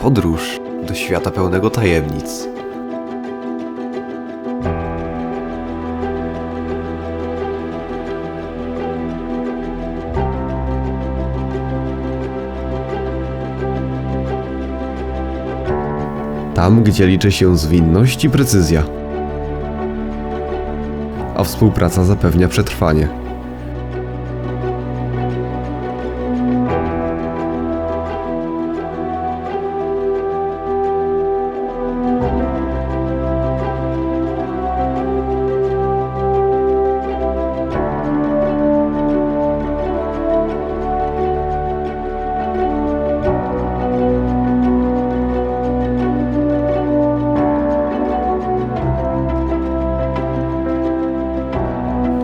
Podróż do świata pełnego tajemnic. Tam, gdzie liczy się zwinność i precyzja. A współpraca zapewnia przetrwanie.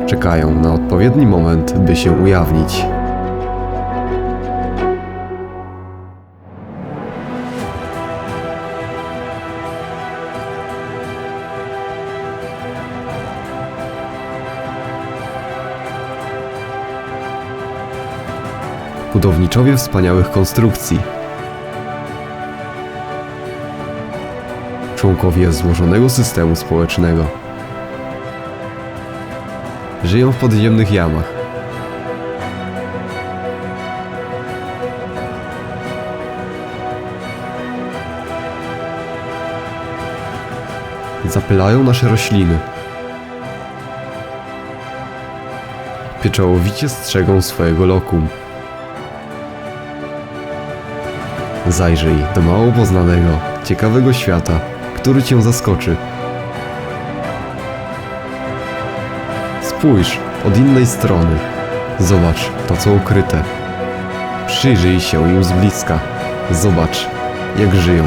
Czekają na odpowiedni moment, by się ujawnić. Budowniczowie wspaniałych konstrukcji. Członkowie złożonego systemu społecznego. Żyją w podziemnych jamach. Zapylają nasze rośliny. Pieczołowicie strzegą swojego lokum. Zajrzyj do mało poznanego, ciekawego świata, który cię zaskoczy. Spójrz od innej strony. Zobacz to, co ukryte. Przyjrzyj się im z bliska. Zobacz, jak żyją.